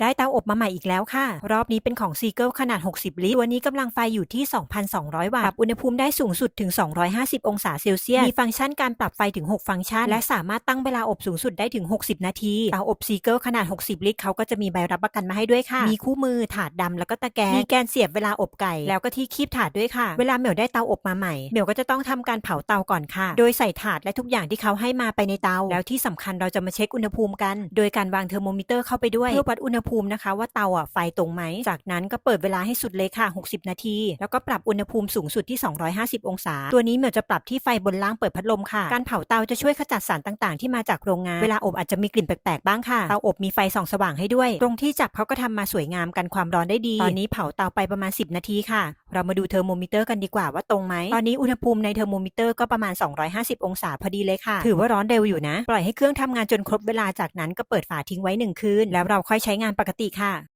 ได้เตาอบมาใหม่อีกแล้วค่ะ รอบนี้เป็นของซีเกิลขนาด 60 ลิตรตัวนี้กำลังไฟอยู่ที่ 2,200 วัตต์ ปรับอุณหภูมิได้สูงสุดถึง 250 องศาเซลเซียส มีฟังก์ชันการปรับไฟถึง 6 ฟังก์ชัน และสามารถตั้งเวลาอบสูงสุดได้ถึง 60 นาที เตาอบซีเกิลขนาด 60 ลิตรเขาก็จะมีใบรับประกันมาให้ด้วยค่ะ มีคู่มือ ถาดดำแล้วก็ตะแกรง มีแกนเสียบเวลาอบไก่ แล้วก็ที่คีบถาดด้วยค่ะ เวลาเหมียวได้เตาอบมาใหม่ เหมียวก็จะต้องทำการเผาเตาก่อนค่ะ โดยใส่ถาดและทุกอย่างที่เขาให้มาไปในเตา แล้วที่สำคัญเราจะมาเช็คอุณหภูมิกัน โดยการวางเทอร์โมมิเตอร์เข้าไปด้วยเพื่อวัดอุณหภูมินะคะ ว่าเตาอะไฟตรงไหม จากนั้นก็เปิดเวลาให้สุดเลยค่ะ 60 นาที แล้วก็ปรับอุณหภูมิสูงสุดที่ 250 องศา ตัวนี้เหมียวจะปรับที่ไฟบนล่างเปิดพัดลมค่ะ การเผาเตาจะช่วยขจัดสารต่างๆ ที่มาจากโรงงาน เวลาอบอาจจะมีกลิ่นแปลกๆ บ้างค่ะ เตาอบมีไฟส่องสว่างให้ด้วย ตรงที่จับเขาก็ทำมาสวยงามกันความร้อนได้ดี ตอนนี้เผาเตาไปประมาณ 10 นาทีค่ะ เรามาดูเทอร์โมมิเตอร์กันดีกว่าว่าตรงไหม ตอนนี้อุณหภูมิในเทอร์โมมิเตอร์ก็ประมาณ 250 องศาพอดีเลยค่ะ ถือว่าร้อนเร็วอยู่นะ ปล่อยให้เครื่องทำงานจนครบเวลาจากนั้นก็เปิดฝาทิ้งไว้หนึ่งคืนแล้วเราค่อยใช้งานปกติค่ะ